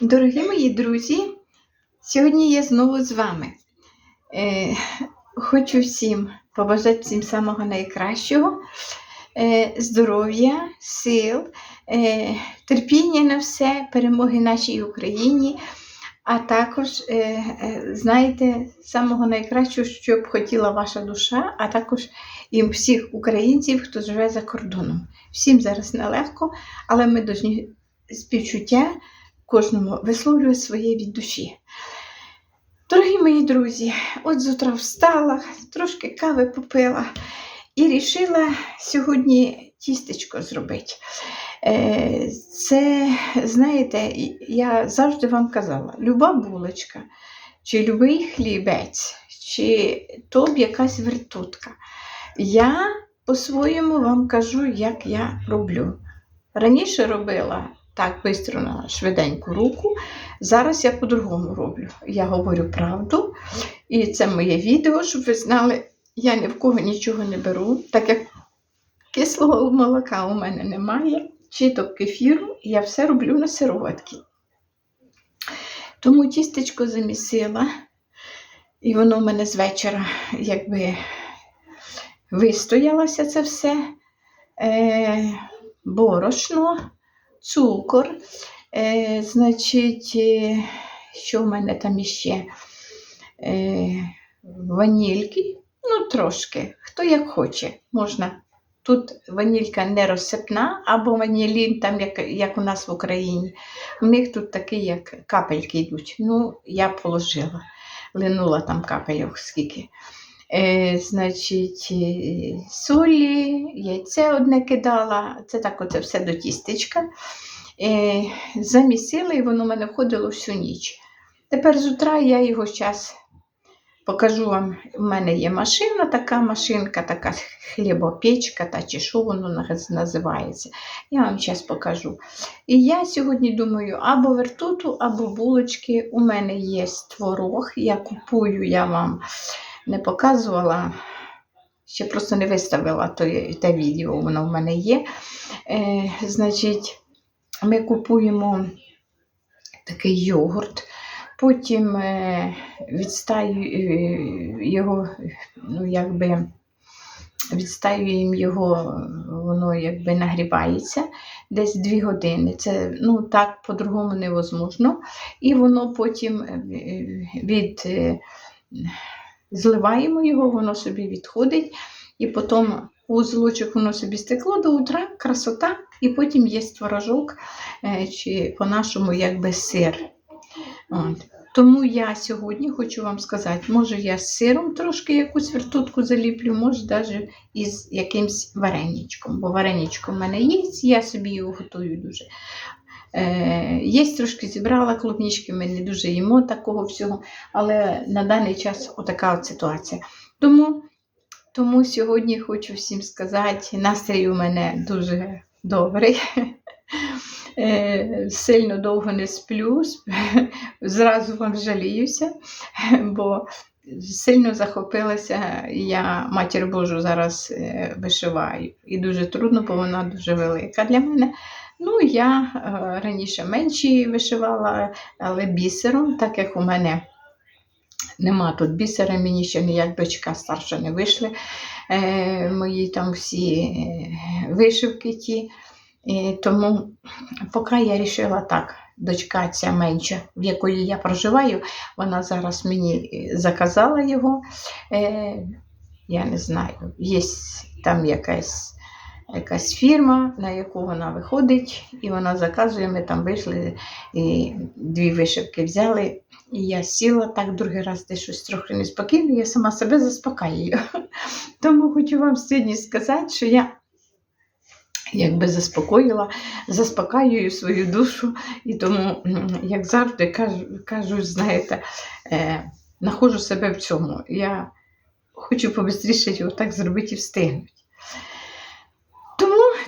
Дорогі мої друзі, сьогодні я знову з вами. Е, хочу всім побажати всім самого найкращого, е, здоров'я, сил, е, терпіння на все, перемоги нашій Україні, а також, е, е, знаєте, самого найкращого, що б хотіла ваша душа, а також і всіх українців, хто живе за кордоном. Всім зараз нелегко, але ми повинні співчуття кожному висловлює своє від душі. Дорогі мої друзі, от з утра встала, трошки кави попила і вирішила сьогодні тістечко зробити. Е, Це, знаєте, я завжди вам казала, люба булочка, чи любий хлібець, чи то б якась вертутка. Я по-своєму вам кажу, як я роблю. Раніше робила так швидко на швиденьку руку. Зараз я по-другому роблю. Я говорю правду, і це моє відео, щоб ви знали, я ні в кого нічого не беру, так як кислого молока у мене немає, чи то кефіру, я все роблю на сироватки. Тому тістечко замісила, і воно в мене з вечора якби вистоялося це все. Е, борошно, цукор, е, значить, е, що в мене там іще? Е, ванільки, ну трошки, хто як хоче, можна. Тут ванілька не розсипна, або ванілін, там, як, як у нас в Україні. У них тут такі, як капельки йдуть. Ну, я положила, линула там капельок скільки. Е, значить, е, солі, яйце одне кидала, це так оце все до тістечка. Е, замісила і воно в мене входило всю ніч. Тепер з утра я його зараз покажу вам. У мене є машина, така машинка, така хлібопечка, та чи що воно називається. Я вам зараз покажу. І я сьогодні думаю, або вертуту, або булочки. У мене є творог, я купую, я вам не показувала, ще просто не виставила те, те відео, воно в мене є. Е, значить, ми купуємо такий йогурт, потім е, відстаю е, його, ну, якби. Відстаюємо його, воно якби нагрівається десь 2 години. Це ну так по-другому невозможно. І воно потім е, від е, зливаємо його, воно собі відходить, і потім узлочок воно собі стекло до утра, красота, і потім є творожок, е, чи по-нашому якби сир. От. Тому я сьогодні хочу вам сказати, може я з сиром трошки якусь вертутку заліплю, може навіть із якимсь вареничком, бо вареничко в мене є, я собі його готую дуже. Е, є трошки зібрала клубнички, ми не дуже їмо такого всього, але на даний час отака от ситуація. Тому, тому сьогодні хочу всім сказати, настрій у мене дуже добрий. Е, Сильно довго не сплю, зразу вам жаліюся, бо сильно захопилася. Я матір Божу зараз е, вишиваю. І дуже трудно, бо вона дуже велика для мене. Ну, я е, раніше менші вишивала, але бісером, так як у мене нема тут бісера, мені ще ніяк дочка старша не вийшли. Е, мої там всі е, вишивки ті. І тому поки я вирішила так, дочка ця менша, в якої я проживаю, вона зараз мені заказала його. Я не знаю, є там якась якась фірма, на яку вона виходить, і вона заказує, ми там вийшли, і дві вишивки взяли. І я сіла так другий раз десь щось трохи неспокійно, я сама себе заспокаюю. Тому хочу вам сьогодні сказати, що я якби заспокоїла, заспокаюю свою душу, і тому, як завжди кажу, кажу знаєте, е, знаходжу себе в цьому. Я хочу побистріше його так зробити і встигнути.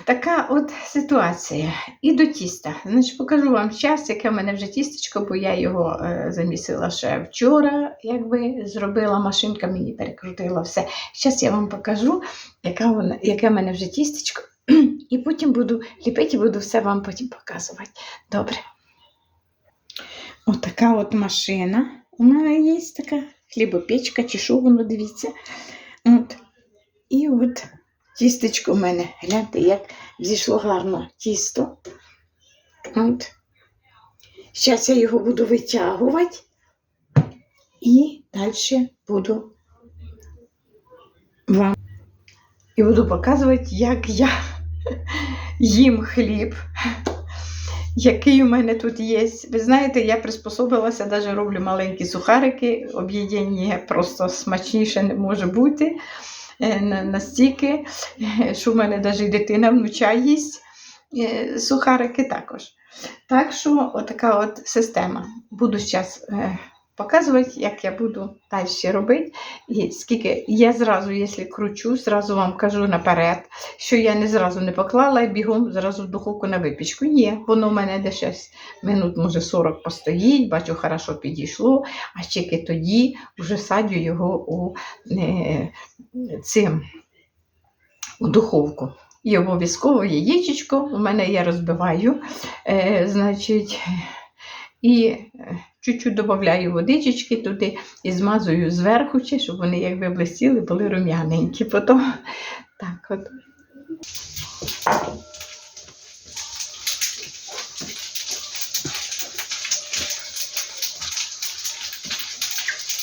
Така от ситуація. І до тіста. Значить, покажу вам час, яке в мене вже тістечко, бо я його е, замісила ще вчора, якби зробила машинка, мені перекрутила все. Зараз я вам покажу, яка вона, яке в мене вже тістечко. І потім буду ліпити і буду все вам потім показувати. Добре. така от машина. У мене є така хлібопечка, чи що воно, дивіться. От. І от тістечко в мене. Гляньте, як зійшло гарно тісто. От. Зараз я його буду витягувати і далі буду вам і буду показувати, як я їм хліб, який у мене тут є. Ви знаєте, я приспособилася, навіть роблю маленькі сухарики, об'єднання просто смачніше не може бути. Е, на- Настільки, що в мене навіть дитина внуча їсть е, сухарики також. Так що отака от система. Буду зараз показувати, як я буду далі робити. І скільки я зразу, якщо кручу, зразу вам кажу наперед, що я не зразу не поклала і бігом зразу в духовку на випічку. Ні, воно в мене десь минут, може 40 постоїть, бачу, хорошо підійшло, а тільки тоді вже садю його у е, цим, у духовку. І обов'язково яєчечко у мене я розбиваю, е, значить, і е, чуть-чуть додаю водички туди і змазую зверху, чи, щоб вони якби блистіли, були рум'яненькі. Потім так от.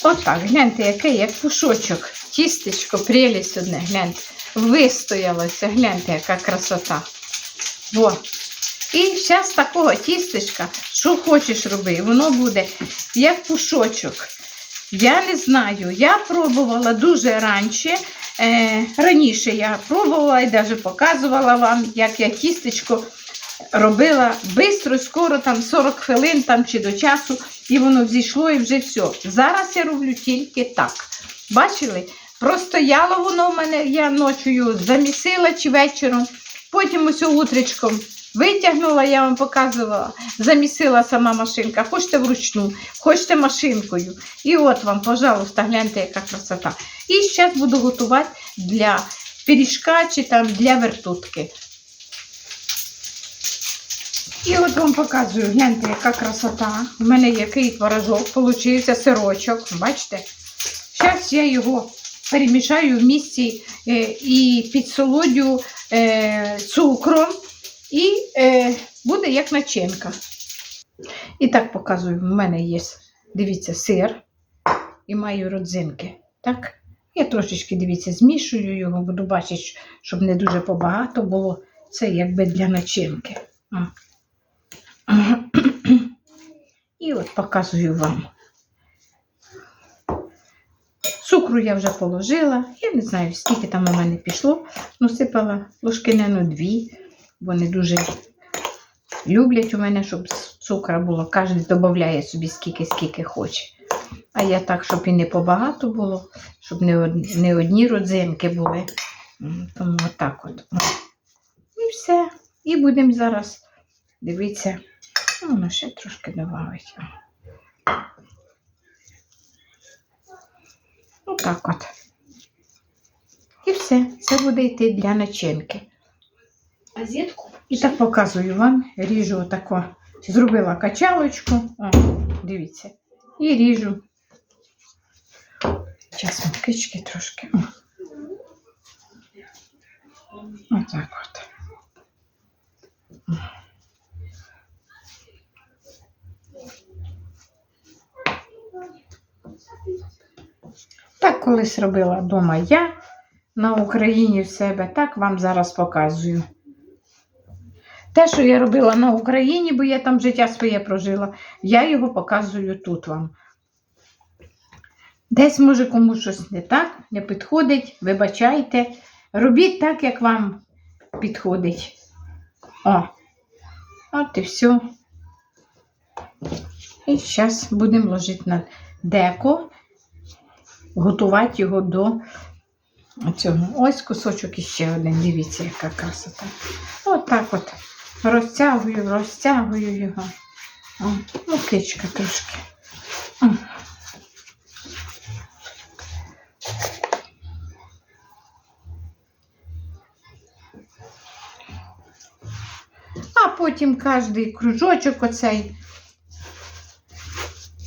Отак, гляньте, який, як пушочок. Тістечко, прелість одне, гляньте. Вистоялося, гляньте, яка красота. Во. І зараз такого тістечка, що хочеш роби, воно буде як пушочок. Я не знаю, я пробувала дуже раніше. Е, раніше я пробувала і навіть показувала вам, як я тістечко робила швидко, скоро, там 40 хвилин там, чи до часу, і воно зійшло і вже все. Зараз я роблю тільки так. Бачили? Простояло воно в мене, я ночою замісила чи вечором, потім ось утречком витягнула, я вам показувала, замісила сама машинка. Хочете вручну, хочете машинкою. І от вам, пожалуйста, гляньте, яка красота. І зараз буду готувати для пиріжка чи там для вертутки. І от вам показую, гляньте, яка красота. У мене який творожок, получився сирочок. Бачите? Зараз я його перемішаю в місці е, і підсолодю е, цукром, і е, буде як начинка. І так показую, в мене є, дивіться, сир і маю родзинки. Так? Я трошечки, дивіться, змішую його, буду бачити, щоб не дуже побагато було. Це якби для начинки. І от показую вам. Цукру я вже положила. Я не знаю, скільки там у мене пішло. Ну, сипала ложки, ну, дві. Вони дуже люблять у мене, щоб цукра було. Кожен додає собі скільки, скільки хоче. А я так, щоб і не побагато було, щоб не одні, родзинки були. Тому отак от. І все. І будемо зараз дивитися. Ну, ну, ще трошки додавить. Отак от. І все. Це буде йти для начинки. Газетку? І так показую вам. Ріжу отако. Зробила качалочку. О, дивіться. І ріжу. Зараз мукички трошки. Отак от. Так колись робила вдома я на Україні в себе, так вам зараз показую. Те, що я робила на Україні, бо я там життя своє прожила, я його показую тут вам. Десь, може, комусь щось не так, не підходить, вибачайте. Робіть так, як вам підходить. О, от і все. І зараз будемо ложити на деко, готувати його до цього. Ось кусочок іще один. Дивіться, яка красота. Отак от. Розтягую, розтягую його. О, ну, кичка трошки. А потім кожний кружочок оцей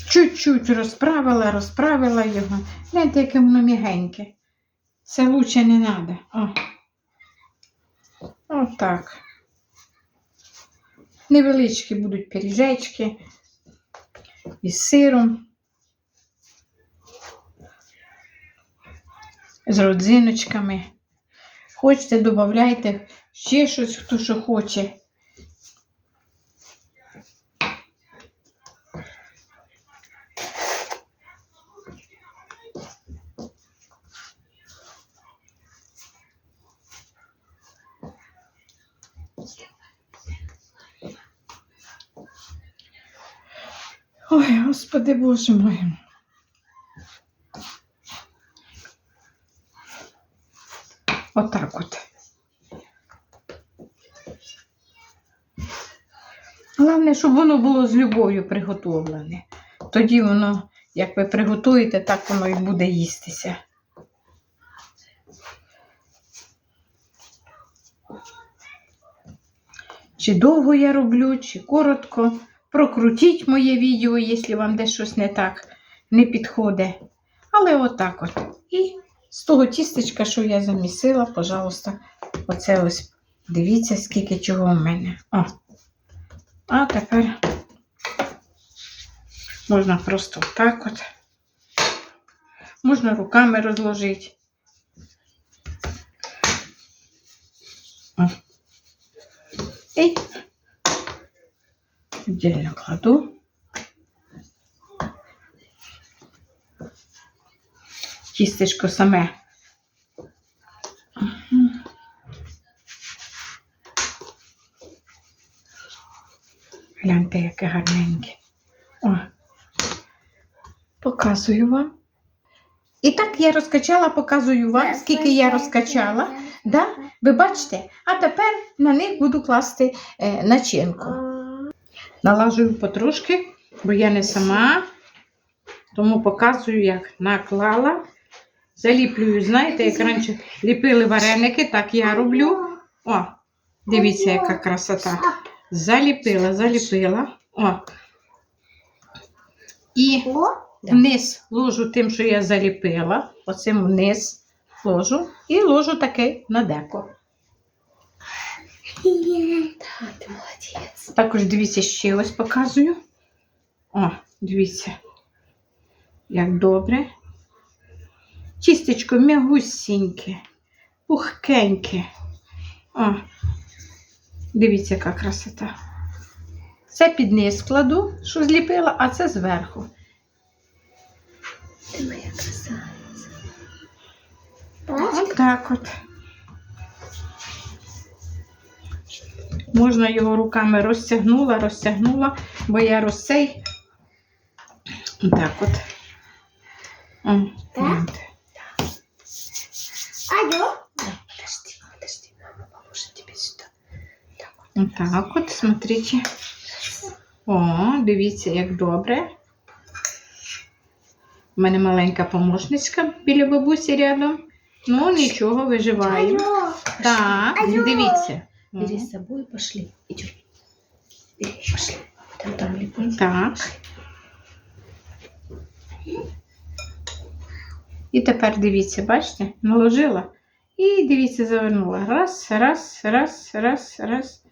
чуть-чуть розправила, розправила його. Знаєте, яке воно мігеньке. Це лучше не треба. О. Отак. Невеличкі будуть пиріжечки із сиром. З родзиночками. Хочете, додавайте ще щось, хто що хоче. Ой, Господи Боже мой. Отак от. Головне, щоб воно було з любов'ю приготовлене. Тоді воно, як ви приготуєте, так воно і буде їстися. Чи довго я роблю, чи коротко. Прокрутіть моє відео, якщо вам десь щось не так не підходить. Але отак от. І з того тістечка, що я замісила, пожалуйста, оце ось дивіться, скільки чого в мене. О. А тепер можна просто так от. Можна руками розложити. О. І віддільно кладу. Тістечко саме. Гляньте, яке гарненьке. О. Показую вам. І так я розкачала, показую вам, скільки я розкачала. Да? Ви бачите? А тепер на них буду класти е, начинку. Налажую потрошки, бо я не сама, тому показую, як наклала. Заліплюю, знаєте, як раніше ліпили вареники, так я роблю. О, дивіться, яка красота. Заліпила, заліпила. О. І вниз ложу тим, що я заліпила. Оцим вниз ложу. І ложу таке на деко. Да, ты молодец. Також дивіться, ще ось показую. О, дивіться. Як добре. Тістечко м'ягусіньке, пухкеньке. О, дивіться, яка красота. Це під низ кладу, що зліпила, а це зверху. Ты моя красавица. Ось так от. Можна його руками розтягнула, розтягнула, бо я розцей. Так от. О, гляньте. Алло? Подожди, подожди, мама поможет тебе сюда. Так от, смотрите. О, дивіться, як добре. У мене маленька помощничка біля бабусі рядом. Ну, нічого, виживаю. Алло. Так, Алло. дивіться. Бери с собой, пошли. Идем. Бери, пошли. Там там липнуть. Так. І тепер дивіться, бачите, наложила. І дивіться, завернула. Раз, раз, раз, раз, раз.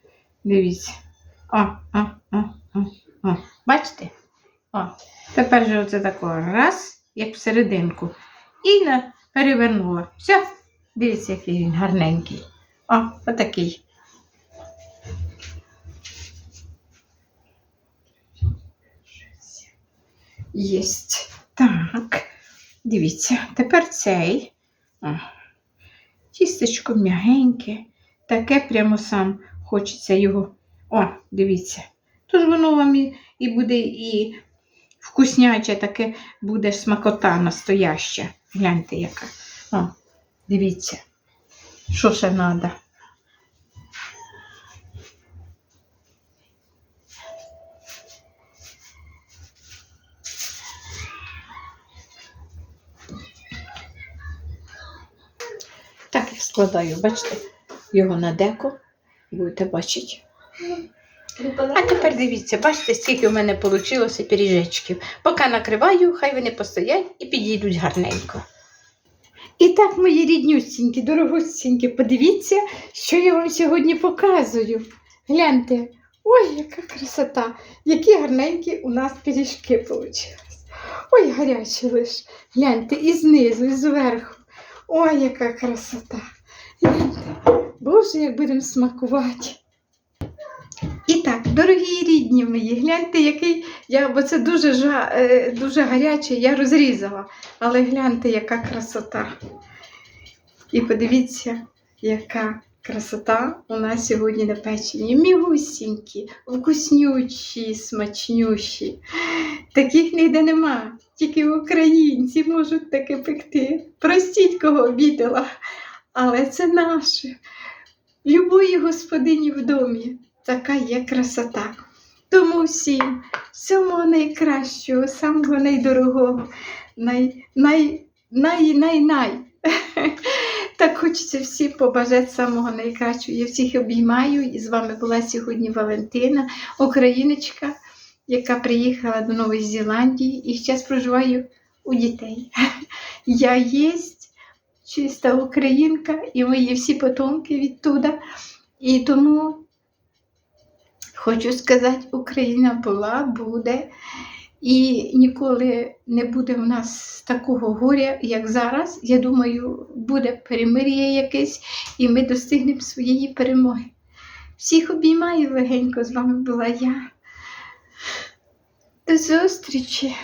Дивіться. О, о, о, о, о. Бачите? О. Тепер же оце такого раз, як всерединку. І на, перевернула. Все. Дивіться, який він гарненький. О, отакий. Єсть. Так. Дивіться, тепер цей. О, тістечко м'ягеньке, таке прямо сам хочеться його. О, дивіться. Тож воно вам і, і буде і вкусняче, таке буде смакота настояща. Гляньте, яка. О, дивіться. Що ще треба? Складаю, бачите, його на деко, будете бачити. А тепер дивіться, бачите, скільки в мене вийшло пиріжечків. Поки накриваю, хай вони постоять і підійдуть гарненько. І так, мої ріднюсінькі, дорогусінькі, подивіться, що я вам сьогодні показую. Гляньте, ой, яка красота! Які гарненькі у нас пиріжки вийшли. Ой, гарячі лиш. Гляньте, і знизу, і зверху. Ой, яка красота. Боже, як будемо смакувати. І так, дорогі рідні мої, гляньте, який я, бо це дуже, жа, е, дуже гаряче, я розрізала. Але гляньте, яка красота. І подивіться, яка красота у нас сьогодні на печені. Мігусінькі, вкуснючі, смачнющі. Таких ніде нема. Тільки українці можуть таке пекти. Простіть, кого обідала. Але це наше. Любої господині в домі така є красота. Тому всім самого найкращого, самого найдорогого, най, най, най, най, най. Так хочеться всім побажати самого найкращого. Я всіх обіймаю. І з вами була сьогодні Валентина, україночка, яка приїхала до Нової Зеландії і зараз проживаю у дітей. Я єсть чиста українка, і мої всі потомки відтуда. І тому хочу сказати, Україна була, буде. І ніколи не буде в нас такого горя, як зараз. Я думаю, буде перемир'я якесь, і ми достигнемо своєї перемоги. Всіх обіймаю легенько, з вами була я. До зустрічі!